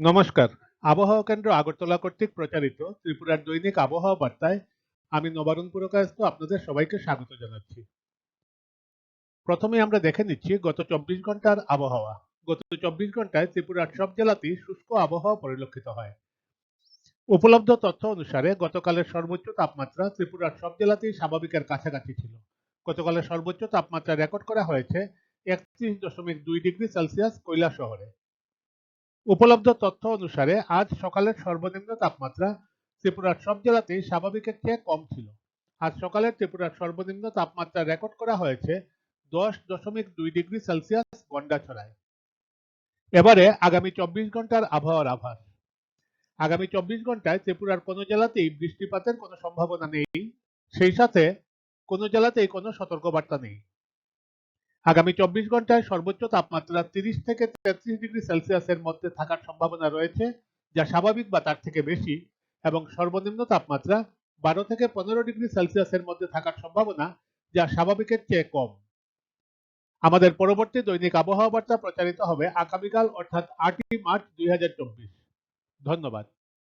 নমস্কার। আবহাওয়া কেন্দ্র আগরতলা কর্তৃক প্রচারিত ত্রিপুরার দৈনিক আবহাওয়া বার্তায় আমি নবারুণ পুরকায়স্থ আপনাদের সবাইকে স্বাগত জানাচ্ছি। প্রথমে আমরা দেখে নিচ্ছি গত চব্বিশ ঘণ্টার আবহাওয়া। গত চব্বিশ ঘন্টায় ত্রিপুরার সব জেলাতেই শুষ্ক আবহাওয়া পরিলক্ষিত হয়। উপলব্ধ তথ্য অনুসারে গতকালের সর্বোচ্চ তাপমাত্রা ত্রিপুরার সব জেলাতেই স্বাভাবিকের কাছাকাছি ছিল। গতকালের সর্বোচ্চ তাপমাত্রা রেকর্ড করা হয়েছে একত্রিশ দশমিক দুই ডিগ্রি সেলসিয়াস কৈলা শহরে উপলব্ধ তথ্য অনুসারে, আজ সকালের সর্বনিম্ন তাপমাত্রা ত্রিপুরার সব জেলাতেই স্বাভাবিকের চেয়ে কম ছিল। আজ সকালে ত্রিপুরার সর্বনিম্ন তাপমাত্রা রেকর্ড করা হয়েছে দশ দশমিক দুই ডিগ্রি সেলসিয়াস গন্ডাছড়ায়। এবারে আগামী চব্বিশ ঘণ্টার আবহাওয়ার আভাস। আগামী চব্বিশ ঘন্টায় ত্রিপুরার কোনো জেলাতেই বৃষ্টিপাতের কোনো সম্ভাবনা নেই। সেই সাথে কোনো জেলাতেই কোনো সতর্কবার্তা নেই। আগামী চব্বিশ ঘন্টায় সর্বোচ্চ তাপমাত্রা তিরিশ থেকে তেত্রিশ ডিগ্রি সেলসিয়াসের মধ্যে থাকার সম্ভাবনা রয়েছে, যা স্বাভাবিক বা তার থেকে বেশি, এবং সর্বনিম্ন তাপমাত্রা বারো থেকে পনেরো ডিগ্রি সেলসিয়াসের মধ্যে থাকার সম্ভাবনা, যা স্বাভাবিকের চেয়ে কম। আমাদের পরবর্তী দৈনিক আবহাওয়া বার্তা প্রচারিত হবে আগামীকাল, অর্থাৎ আটই মার্চ দুই হাজার চব্বিশ। ধন্যবাদ।